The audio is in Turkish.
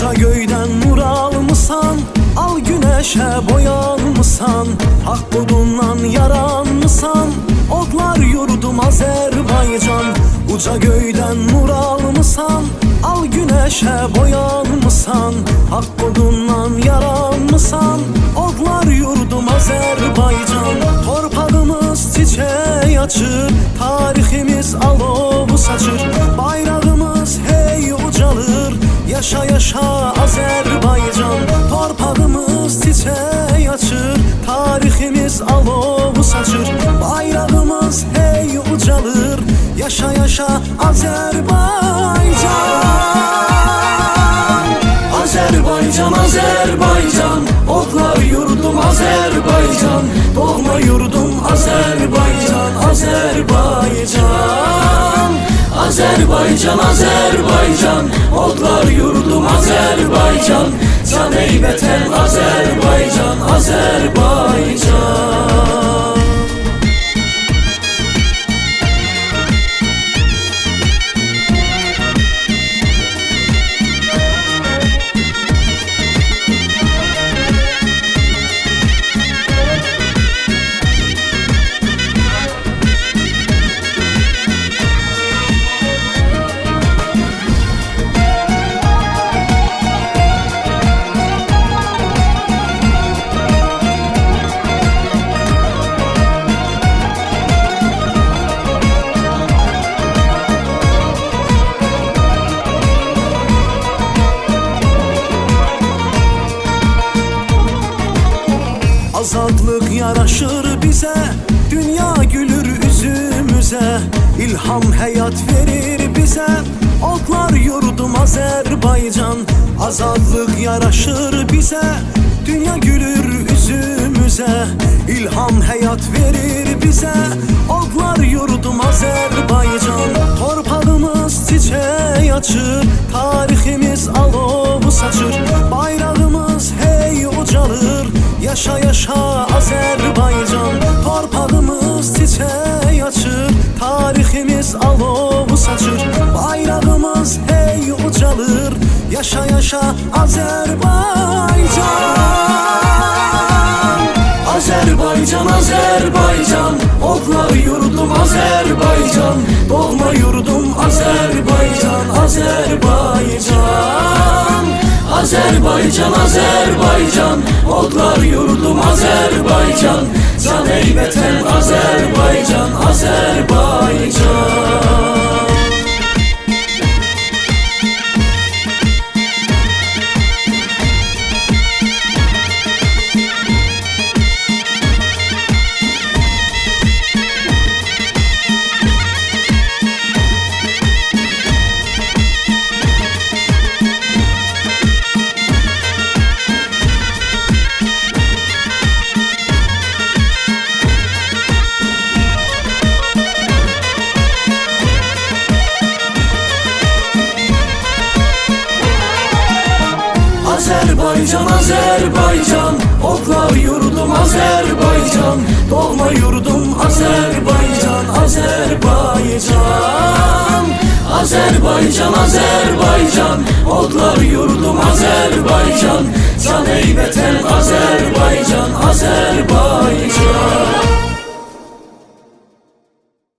Koca göyden nur almışsan Al güneşe boyanmışsan Hak budundan yaranmışsan Odlar yurdum Azerbaycan. Uca göyden nur almışsan Al güneşe boyanmışsan Hak budundan yaranmışsan Odlar yurdum Azerbaycan. Torpağımız çiçeği açır Tarihimiz alovu saçır. Yaşa yaşa Azerbaycan Torpağımız çiçeği açır Tarihimiz alovu saçır Bayrağımız hey ucalır. Yaşa yaşa Azerbaycan Azerbaycan, Azerbaycan Oklar yurdum Azerbaycan. Can ey vətən Azerbaycan, Azerbaycan Azadlık yaraşır bize. Dünya gülür üzümüze İlham hayat verir bize. Oklar yurdum Azerbaycan. Azadlık yaraşır bize. Dünya gülür üzümüze İlham hayat verir bize. Oklar yurdum Azerbaycan. Torpağımız çiçeği açır. Tarihimiz alovu Yaşa yaşa Azerbaycan. Azerbaycan, Azerbaycan. Oklar yurdum Azerbaycan. Doğma yurdum Azerbaycan, Azerbaycan. Azerbaycan, Azerbaycan. Oklar yurdum Azerbaycan. Can ey Azerbaycan, Azerbaycan Azerbaycan, Azerbaycan Oklar yurdum Azerbaycan Doğma yurdum Azerbaycan, Azerbaycan Azerbaycan, Azerbaycan Oklar yurdum Azerbaycan Can ey Azerbaycan, Azerbaycan